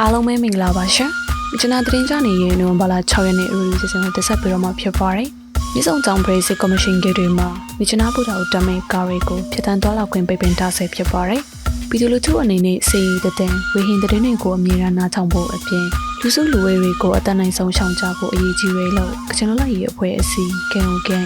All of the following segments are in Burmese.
အားလုံးပဲမင်္ဂလာပါရှင်။ကျွန်တော်တင်ကြနေရင်နိုဝင်ဘာလ6ရက်နေ့အရီစီစဉ်ကိုတက်ဆက်ပြီးတော့မှဖြစ်ပါတယ်။မြေဆောင်ကြောင်ပရိစစ်ကော်မရှင်ဂေတွေမှာမြချနာဗုဒ္ဓဦးတမိတ်ကာရီကိုဖျက်ဆီးသွားလောက်ခွင့်ပိတ်ပင်ထားဆဲဖြစ်ပါတယ်။ပြည်သူလူထုအနေနဲ့စေရီတဲ့တဲ့ဝေဟင်တဲ့တွေကိုအမြဲတမ်းနားထောင်ဖို့အပြင်လူစုလူဝေးတွေကိုအတန်နိုင်ဆုံးရှောင်ကြဖို့အရေးကြီးရလို့ကချင်လွတ်လပ်ရေးအဖွဲ့အစည်း KOKA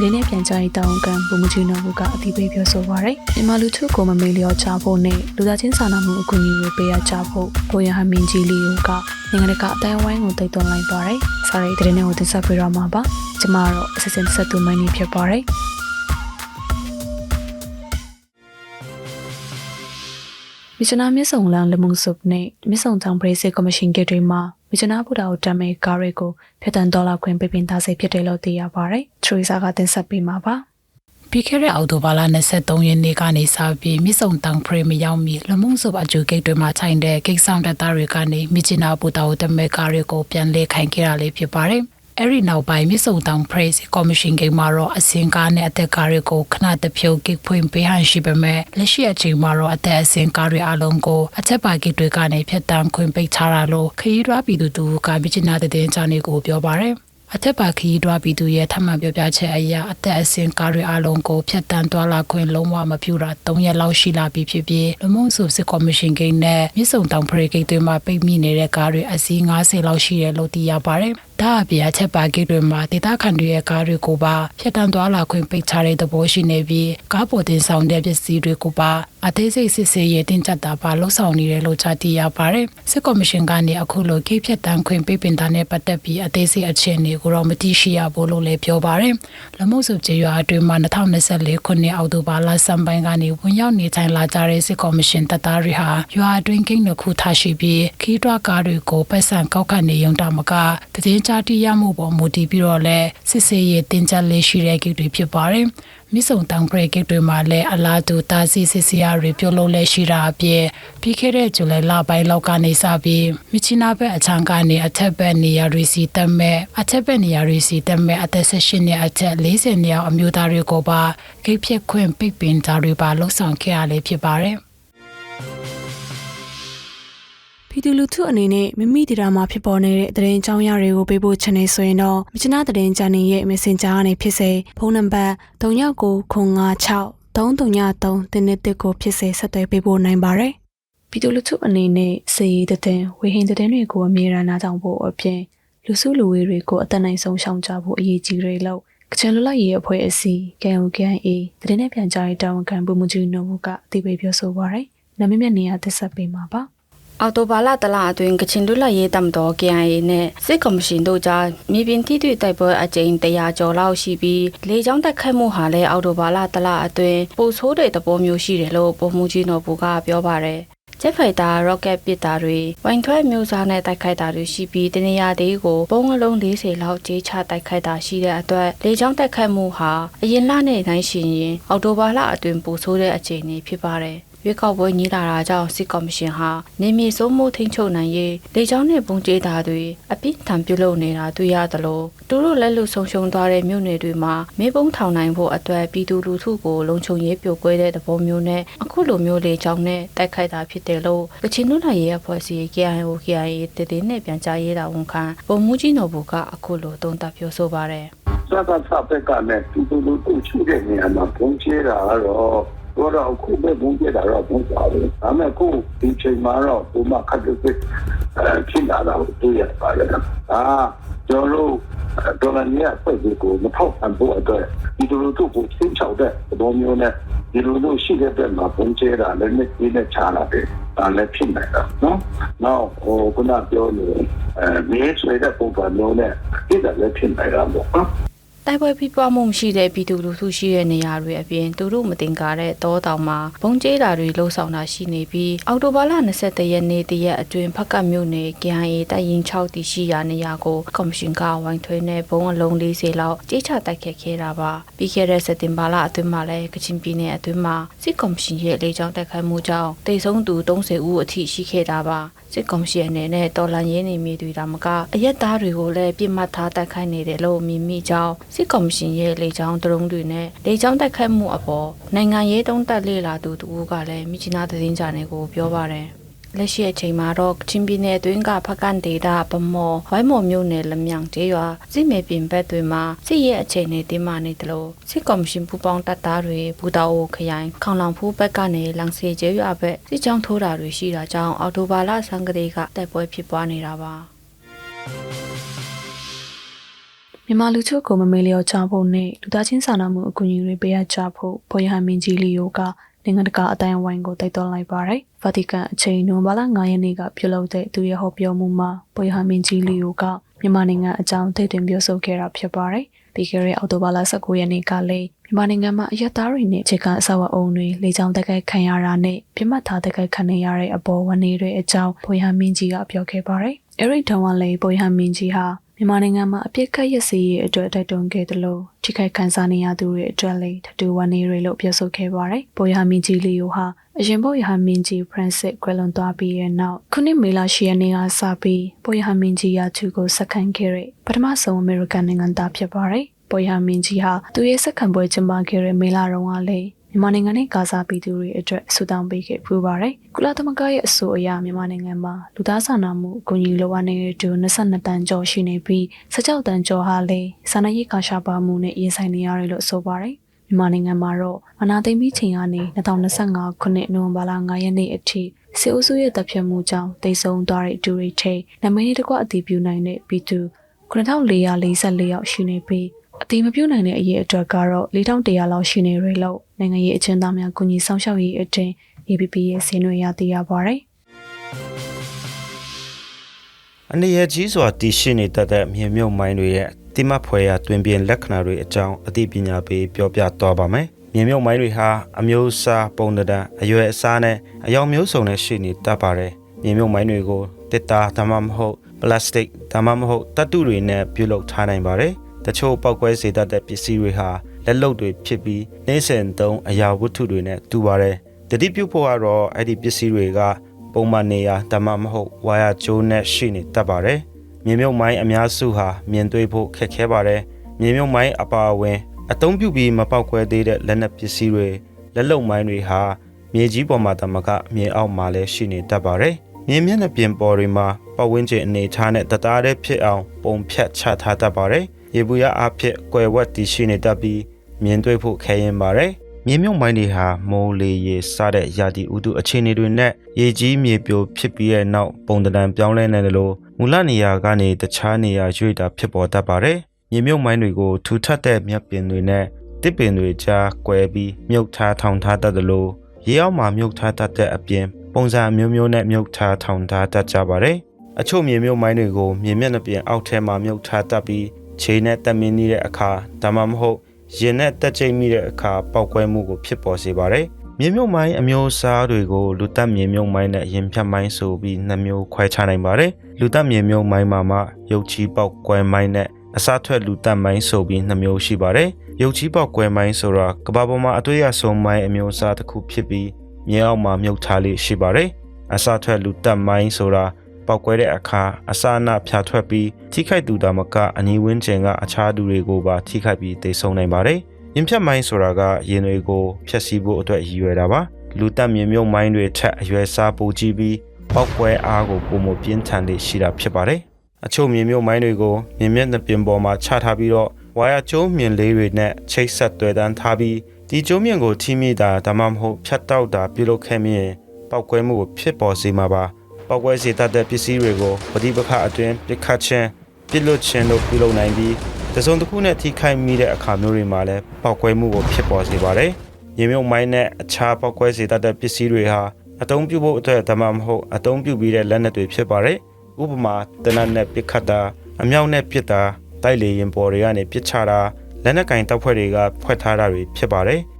တရင်နဲ့ပြန်ကြားရေးတောင်းကန်ဘုံမကြီးနော်ဘူးကအတိပေးပြောဆိုပါရယ်မြန်မာလူထုကိုမမေ့လျော့ချဖို့နဲ့လူသားချင်းစာနာမှုအကူအညီတွေပေးရကြဖို့ကိုရဟမင်းကြီးလီယိုကနိုင်ငံတကာအတိုင်းအဝိုင်းကိုတိုက်တွန်းလိုက်ပါရယ်။စာရေးတရင်နဲ့ကိုတင်ဆက်ပေးတော့မှာပါ။ကျမကတော့အစစ်စင်ဆက်သူမိုင်းနေဖြစ်ပါရယ်။ မြချနာမြဆုံလန်လမှုစုပ်နဲ့မြဆုံတောင်ပရိစေကော်မရှင်ကတွေမှာမြချနာဗုဒ္ဓကိုတမဲကားတွေကိုဖျက်တမ်းဒေါ်လာခွင့်ပေးပင်သားစိဖြစ်တယ်လို့သိရပါတယ်။ထရီဆာကတင်ဆက်ပေးမှာပါ။ပြီးခဲ့တဲ့အောက်တိုဘာလ23ရက်နေ့ကနေစပြီးမြစ်ဆုံတန်ဖရေမရောက်မီလမုံစုပ်အကျူဂိတ်တွေမှာထိုင်တဲ့ကိတ်ဆောင်တပ်သားတွေကနေမြစ်ချနာပူတာကိုတမဲကားတွေကိုပြန်လဲခိုင်ခဲ့တာလေးဖြစ်ပါတယ်။ အဲ့ဒီနောက်ပိုင်းမြစ်ဆုံတန်ဖရေကော်မရှင်ဂိတ်မှာတော့အစင်ကားနဲ့အသက်ကားတွေကိုခဏတဖြုတ်ကိတ်ဖွင့်ပေးဟန်ရှိပေမဲ့လက်ရှိအချိန်မှာတော့အသက်အစင်ကားတွေအလုံးကိုအချက်ပါဂိတ်တွေကနေဖျက်တမ်းခွင့်ပိတ်ထားတာလို့ခရီးရွာပြည်သူတူကမြစ်ချနာတဲ့တဲ့ချာနေကိုပြောပါတယ်။အထက်ပါခရီးတွားပြည်သူရဲ့ထပ်မံပြောပြချက်အရအသက်အစင်ကားတွေအလုံးကိုဖျက်တမ်းသွားလာခွင့်လုံးဝမပြုတာ၃ရက်လောက်ရှိလာပြီဖြစ်ပြီးလူမှုစုစစ်ကော်မရှင်ကိန်းနဲ့မြစ်ဆုံတောင်ဖရေကိန်းတွေမှာပိတ်မိနေတဲ့ကားတွေအစီး90လောက်ရှိတယ်လို့သိရပါတယ်။ ဒါအပြင်အချက်ပါကိတ်တွေမှာဒေသခံတွေရဲ့ကားတွေကိုပါဖျက်တမ်းသွားလာခွင့်ပိတ်ထားတဲ့သဘောရှိနေပြီးကားပေါ်တင်ဆောင်တဲ့ပစ္စည်းတွေကိုပါအသေးစိတ်စစ်ဆေးရေးတင်ကြတာပါလှုပ်ဆောင်နေတယ်လို့ကြားသိရပါတယ်။စစ်ကော်မရှင်ကနေအခုလိုကိတ်ဖြတ်တမ်းခွင့်ပိတ်ပင်တာနဲ့ပတ်သက်ပြီးအသေးစိတ်အခြေအနေကိုတော့မသိရှိရဘူးလို့လည်းပြောပါတယ်။လမှုစုကျေးရွာအတွင်းမှာ2024ခုနှစ်အောက်တိုဘာလစံပိုင်းကနေဝင်ရောက်နေထိုင်လာကြတဲ့စစ်ကော်မရှင်တပ်သားတွေဟာရွာအတွင်းကိန်းတစ်ခုထားရှိပြီးခီးတွားကားတွေကိုပတ်စံကောက်ခတ်နေရုံတမကတည်င်းချတိရမှုပေါ်မူတည်ပြီးတော့လဲစစ်စေးရေးတင်ကြလေးရှိတဲ့ကိတ်တွေဖြစ်ပါတယ်။မြစ်ဆုံတောင်ပရိကိတ်တွေမှာလည်းအလားတူတာစီစစ်စရာတွေပြုလုပ်လဲရှိတာအပြင်ပြီးခဲ့တဲ့ဇူလိုင်လပိုင်းလောက်ကနေစပြီးမြချီနာဘက်အချမ်းကနေအထက်ဘက်နေရာတွေစီတက်မဲ့အထက်ဘက်နေရာတွေစီတက်မဲ့အသက်16နှစ်အထက်40နှစ်အောင်အမျိုးသားတွေကိုပါဂိတ်ဖြက်ခွင့်ပိတ်ပင်တာတွေပါလှုပ်ဆောင်ခဲ့ရလေဖြစ်ပါတယ် ပြည်သူလူထုအနေနဲ့မိမိဒေတာမှာဖြစ်ပေါ်နေတဲ့သတင်းအကြောင်းအရာတွေကိုပေးပို့ချင်နေဆိုရင်တော့မြချနာသတင်းချန်နယ်ရဲ့ Messenger ကနေဖြစ်စေဖုန်းနံပါတ်3996 333တင်းတစ်ကိုဖြစ်စေဆက်သွယ်ပေးပို့နိုင်ပါတယ်။ပြည်သူလူထုအနေနဲ့စေရီတဲ့ဝေဟင်တဲ့တွေကိုအမြဲတမ်းနားထောင်ဖို့အပြင်လူစုလူဝေးတွေကိုအတန်နိုင်ဆုံးရှောင်ကြဖို့အရေးကြီးတွေလို့ကချင်လူလိုက်ရေးအဖွဲ့အစည်း KOKA သတင်းနဲ့ပြန်ကြားရေးတာဝန်ခံပုံမကြီးနိုဘူးကအသိပေးပြောဆိုပါရယ်။နာမည်မြတ်နေရာသက်ဆက်ပေးမှာပါ။ အော်တိုဘာလတလအတွင်းကချင်လူလက်ရေးတမတော် KIA နဲ့စစ်ကော်မရှင်တို့ကြားမြေပြင်ထိတွေ့တိုက်ပွဲအကြိမ်100ကျော်လောက်ရှိပြီးလေကြောင်းတက်ခတ်မှုဟာလည်းအော်တိုဘာလတလအတွင်းပိုဆိုးတဲ့သဘောမျိုးရှိတယ်လို့ပုံမှုကြီးတော်ဘူကပြောပါတယ်ဂျက်ဖိုက်တာ rocket ပစ်တာတွေဝိုင်ထွဲမျိုးစားနဲ့တိုက်ခိုက်တာတွေရှိပြီးတနေရာသေးကိုပုံအလုံး40လောက်ကြေးချတိုက်ခိုက်တာရှိတဲ့အတွက်လေကြောင်းတိုက်ခိုက်မှုဟာအရင်လနဲ့တိုင်းရှင်ရင်အော်တိုဘာလအတွင်းပိုဆိုးတဲ့အခြေအနေဖြစ်ပါတယ် ရွေးကောက်ပွဲညီလာတာကြောင့်စစ်ကော်မရှင်ဟာနေမြေစိုးမိုးထိန်းချုပ်နိုင်ရေးလေကြောင်းနဲ့ပုံကျဲတာတွေအပြစ်ထံပြုလုပ်နေတာတွေ့ရသလိုသူတို့လက်လွတ်ဆုံးရှုံးသွားတဲ့မြို့နယ်တွေမှာမေပုံထောင်နိုင်ဖို့အတွက်ပြည်သူလူထုကိုလုံခြုံရေးပြိုကွဲတဲ့သဘောမျိုးနဲ့အခုလိုမျိုးလေကြောင်းနဲ့တိုက်ခိုက်တာဖြစ်တယ်လို့ကချင်လူနိုင်ရေးအဖွဲ့အစည်း KIO KIA တည်တည်နဲ့ပြန်ကြားရေးတာဝန်ခံပုံမှုကြီးနော်ဘူကအခုလိုသုံးသပ်ပြောဆိုပါတယ်စကားစပက်ကနဲ့တူတူလူတူချူတဲ့နေရာမှာပုံချဲတာကတော့ တော့အခုပဲပုံချဲတာတော့ပုံပါပဲဒါပေမဲ့ခုဒီချိန်မှာတော့ဘုမခတ်တဲ့အဲဖြစ်လာတာကိုတွေ့ရပါတယ်ဒါကျွန်တော်တို့ဒေါ်လာနီးယားဖွဲ့ပြီးကိုမထောက်ပံ့ဖို့အတွက်ဒီလိုလိုတို့ကိုချင်းချောက်တဲ့သဘောမျိုးနဲ့ဒီလိုလိုရှိတဲ့ဘက်မှာပုံချဲတာလည်းနဲ့ဒီနဲ့ချလာတယ်ဒါလည်းဖြစ်နိုင်တာနော်နောက်ဟိုခုနပြောလို့အဲမင်းဆွေတဲ့ပုံစံမျိုးနဲ့ဒီလည်းဖြစ်နိုင်တာပေါ့နော် တိုက်ပွဲဖြစ်ပွားမှုမရှိတဲ့ပြည်သူလူထုရှိတဲ့နေရာတွေအပြင်သူတို့မတင်ကားတဲ့တောတောင်မှာဘုံကျဲတာတွေလှုပ်ဆောင်တာရှိနေပြီးအော်တိုဘာလ23ရက်နေ့တရက်အတွင်းဖက်ကတ်မြို့နယ် KIA တပ်ရင်း6တီရှိရာနေရာကိုကော်မရှင်ကဝိုင်းထွေးနဲ့ဘုံအလုံး40လောက်ကြေးချတိုက်ခတ်ခဲ့တာပါပြီးခဲ့တဲ့စက်တင်ဘာလအတွင်းမှာလည်းကချင်ပြည်နယ်အတွင်းမှာစစ်ကော်မရှင်ရဲ့လေကြောင်းတိုက်ခိုက်မှုကြောင့်တိတ်ဆုံးသူ30ဦးအထိရှိခဲ့တာပါစစ်ကော်မရှင်အနေနဲ့တော်လန်ရင်းနေမိတွေဒါမကအရက်သားတွေကိုလည်းပြစ်မှတ်ထားတိုက်ခိုက်နေတယ်လို့မြင်မိကြောင်းစစ်ကော်မရှင်ရဲ့လေကြောင်းဒရုန်းတွေနဲ့လေကြောင်းတိုက်ခိုက်မှုအပေါ်နိုင်ငံရေးတုံးတက်လေလာသူတူကလည်းမြချနာသတင်းကြနယ်ကိုပြောပါတယ်လက်ရှိအချိန်မှာတော့ချင်းပြည်နယ်အတွင်းကဖက်ကန်ဒေတာဗမော်ဝိုင်းမော်မြို့နယ်လမြောင်ကျေးရွာစစ်မေပင်ဘက်တွေမှာစစ်ရဲ့အခြေအနေတင်းမာနေတယ်လို့စစ်ကော်မရှင်ပူပေါင်းတပ်သားတွေဘူတာအိုခရိုင်ခေါင်လောင်ဖူးဘက်ကနေလန်စီကျေးရွာဘက်စစ်ကြောင်းထိုးတာတွေရှိတာကြောင့်အော်တိုဘာလဆန်ကလေးကတိုက်ပွဲဖြစ်ပွားနေတာပါ မြန်မာလူချို့ကိုမမေလျော်ချဖို့နဲ့လူသားချင်းစာနာမှုအကူအညီတွေပေးအပ်ကြဖို့ဘိုယဟန်မင်းကြီးလီယိုကနိုင်ငံတကာအတိုင်းအဝိုင်းကိုတိုက်တွန်းလိုက်ပါတယ်။ဗာတီကန်အချိန်နိုဘာလ9ရက်နေ့ကပြုလုပ်တဲ့သူရဲ့ဟောပြောမှုမှာဘိုယဟန်မင်းကြီးလီယိုကမြန်မာနိုင်ငံအကြောင်းသိတင်ပြောဆိုခဲ့တာဖြစ်ပါတယ်။ပြီးခဲ့တဲ့အောက်တိုဘာလ19ရက်နေ့ကလည်းမြန်မာနိုင်ငံမှာအရက်သားတွေနဲ့ခြေကအဆောက်အအုံတွေလေကြောင်းတက်ခိုက်ခံရတာနဲ့ပြစ်မှတ်ထားတက်ခိုက်ခံနေရတဲ့အပေါ်ဝန်နေတွေအကြောင်းဘိုယဟန်မင်းကြီးကပြောခဲ့ပါတယ်။ Eric Dawale ဘိုယဟန်မင်းကြီးဟာ မြန်မာနိုင်ငံမှာအပြစ်ခတ်ရစီရေးအတွက်တိုက်တွန်းခဲ့တယ်လို့ထိခိုက်ခံစားနေရသူတွေအတွက်လည်းထတူဝန်နေတွေလို့ပြောဆိုခဲ့ပါတယ်။ဘိုယဟာမင်းကြီးလီယိုဟာအရင်ဘိုယဟာမင်းကြီး Francis ကွယ်လွန်သွားပြီးတဲ့နောက်ခုနှစ်မေလ10ရက်နေ့ကစပြီးဘိုယဟာမင်းကြီးရာချူကိုစက္ကန့်ခဲ့တဲ့ပထမဆုံးအမေရိကန်နိုင်ငံသားဖြစ်ပါတယ်။ဘိုယဟာမင်းကြီးဟာသူရဲ့စက္ကန့်ပွဲကျင်းပခဲ့တဲ့မေလတုန်းကလည်း မြန်မာနိုင်ငံနဲ့ကာဇာပြည်သူတွေအတွက်ဆူတောင်းပေးခဲ့ပူပါတယ်။ကုလသမဂ္ဂရဲ့အဆိုအရမြန်မာနိုင်ငံမှာလူသားစာနာမှုအကူအညီလိုအပ်နေတဲ့သူ22တန်းကျော်ရှိနေပြီး16တန်းကျော်ဟာလည်းစာနာရေးကာရှာပါမှုနဲ့ရင်ဆိုင်နေရတယ်လို့ဆိုပါတယ်။မြန်မာနိုင်ငံမှာတော့အနာသိမ့်ပြီးချိန်ကနေ2025ခုနှစ်နိုဝင်ဘာလ9ရက်နေ့အထိစေအုပ်စုရဲ့တပ်ဖြတ်မှုကြောင့်တိတ်ဆုံသွားတဲ့သူတွေထိနမင်းတကွအတည်ပြုနိုင်တဲ့ပြည်သူ9444ယောက်ရှိနေပြီးအတိမပြုတ်နိုင်တဲ့အရေးအတွက်ကတော့4100လောက်ရှိနေရလို့ နိုင်ငံရေးအကျဉ်းသားများကူညီဆောင်ရှောက်ရေးအတင်း APP ရဲ့ဆင်းရွှေရသိရပါတယ်အနေရကြီးစွာတည်ရှိနေတတ်တဲ့မြေမြုပ်မိုင်းတွေရဲ့တိမတ်ဖွယ်ရာတွင်ပြင်လက္ခဏာတွေအကြောင်းအသိပညာပေးပြောပြသွားပါမယ်။မြေမြုပ်မိုင်းတွေဟာအမျိုးအစားပုံသဏ္ဍာန်အရွယ်အစားနဲ့အယောင်မျိုးစုံနဲ့ရှိနေတတ်ပါတယ်။မြေမြုပ်မိုင်းတွေကိုတစ်တာဒါမှမဟုတ်ပလတ်စတစ်ဒါမှမဟုတ်တတ်တုတွေနဲ့ပြုလုပ်ထားနိုင်ပါတယ်။တချို့ပောက်ကွဲစေတတ်တဲ့ပစ္စည်းတွေဟာ လက်လုံတွေဖြစ်ပြီးနှိမ့်စင်သုံးအရာဝတ္ထုတွေနဲ့တူပါတယ်။တတိပြုဖို့ကတော့အဲ့ဒီပစ္စည်းတွေကပုံမှန်နေရာဒါမှမဟုတ်ဝါယာကျိုးနဲ့ရှိနေတတ်ပါတယ်။မြေမြုပ်မိုင်းအများစုဟာမြင်တွေ့ဖို့ခက်ခဲပါတယ်။မြေမြုပ်မိုင်းအပါအဝင်အသုံးပြုပြီးမပေါက်ကွဲသေးတဲ့လက်နက်ပစ္စည်းတွေလက်လုံမိုင်းတွေဟာမြေကြီးပေါ်မှာတမကမြေအောက်မှာလည်းရှိနေတတ်ပါတယ်။မြေမျက်နှာပြင်ပေါ်တွေမှာပတ်ဝန်းကျင်အနေထားနဲ့တသားတည်းဖြစ်အောင်ပုံဖြတ်ချထားတတ်ပါတယ်။ရေဘူးရအဖြစ်ကွယ်ဝတ်တည်ရှိနေတတ်ပြီး မြင်တွေ့ဖို့ခဲရင်ပါတယ်။မြေမြုပ်မိုင်းတွေဟာမိုးလေရေစတဲ့ရာသီဥတုအခြေအနေတွေနဲ့ရေကြီးမြေပြိုဖြစ်ပြီးတဲ့နောက်ပုံသဏ္ဍာန်ပြောင်းလဲနေတယ်လို့မူလနေရာကနေတခြားနေရာရွေ့တာဖြစ်ပေါ်တတ်ပါတယ်။မြေမြုပ်မိုင်းတွေကိုထူထပ်တဲ့မြက်ပင်တွေနဲ့တစ်ပင်တွေကြားကွဲပြီးမြုပ်ထားထောင်ထားတတ်တယ်လို့ရေအောက်မှာမြုပ်ထားတတ်တဲ့အပြင်ပုံစံအမျိုးမျိုးနဲ့မြုပ်ထားထောင်ထားတတ်ကြပါတယ်။အချို့မြေမြုပ်မိုင်းတွေကိုမြေမျက်နှာပြင်အောက်ထဲမှာမြုပ်ထားတတ်ပြီးခြေနဲ့တက်မင်းနေတဲ့အခါဒါမှမဟုတ် ရင်နဲ့တက်ချိတ်မိတဲ့အခါပောက်ကွဲမှုကိုဖြစ်ပေါ်စေပါတယ်။မြေမြုပ်မိုင်းအမျိုးအစားတွေကိုလူတက်မြေမြုပ်မိုင်းနဲ့ရင်ဖြတ်မိုင်းဆိုပြီးနှစ်မျိုးခွဲခြားနိုင်ပါတယ်။လူတက်မြေမြုပ်မိုင်းမှာမှရုပ်ချီပောက်ကွဲမိုင်းနဲ့အစားထွက်လူတက်မိုင်းဆိုပြီးနှစ်မျိုးရှိပါတယ်။ရုပ်ချီပောက်ကွဲမိုင်းဆိုတာကမ္ဘာပေါ်မှာအတွေ့အဆုံမိုင်းအမျိုးအစားတစ်ခုဖြစ်ပြီးမြေအောက်မှာမြုပ်ထားလေးရှိပါတယ်။အစားထွက်လူတက်မိုင်းဆိုတာ ပောက်ကွဲတဲ့အခါအစာအနဖြာထွက်ပြီးထိခိုက်သူတာမကအနီးဝန်းကျင်ကအခြားသူတွေကိုပါထိခိုက်ပြီးသေဆုံးနိုင်ပါတယ်။ရင်ဖြတ်မိုင်းဆိုတာကရင်တွေကိုဖျက်ဆီးဖို့အတွက်ရည်ရွယ်တာပါ။လူတက်မြေမြုပ်မိုင်းတွေထက်အရွယ်စားပိုကြီးပြီးပောက်ကွဲအားကိုပုံမပြင်းထန်လေးရှိတာဖြစ်ပါတယ်။အချို့မြေမြုပ်မိုင်းတွေကိုမြင်မျက်နှာပြင်ပေါ်မှာချထားပြီးတော့ဝါယာကျိုးမြင်လေးတွေနဲ့ချိတ်ဆက်တွေ့တန်းထားပြီးဒီကျိုးမြင်ကိုထိမိတာဒါမှမဟုတ်ဖြတ်တောက်တာပြုလုပ်ခဲ့မြင်ပောက်ကွဲမှုကိုဖြစ်ပေါ်စေမှာပါ။ ပောက်ကွဲစေတတ်တဲ့ပစ္စည်းတွေကိုပဋိပက္ခအတွင်းပြစ်ခတ်ခြင်းပြစ်လွတ်ခြင်းတို့ပြုလုပ်နိုင်ပြီးတစုံတစ်ခုနဲ့ထိခိုက်မိတဲ့အခါမျိုးတွေမှာလည်းပောက်ကွဲမှုကိုဖြစ်ပေါ်စေပါတယ်။ရေမြုပ်မိုင်းနဲ့အခြားပောက်ကွဲစေတတ်တဲ့ပစ္စည်းတွေဟာအသုံးပြုဖို့အတွက်ဒါမှမဟုတ်အသုံးပြုပြီးတဲ့လက်နက်တွေဖြစ်ပါတယ်။ဥပမာတနတ်နဲ့ပစ်ခတ်တာအမြောက်နဲ့ပစ်တာတိုက်လေရင်ပေါ်တွေကနေပစ်ချတာလက်နက်ကင်တပ်ဖွဲ့တွေကဖွက်ထားတာတွေဖြစ်ပါတယ်။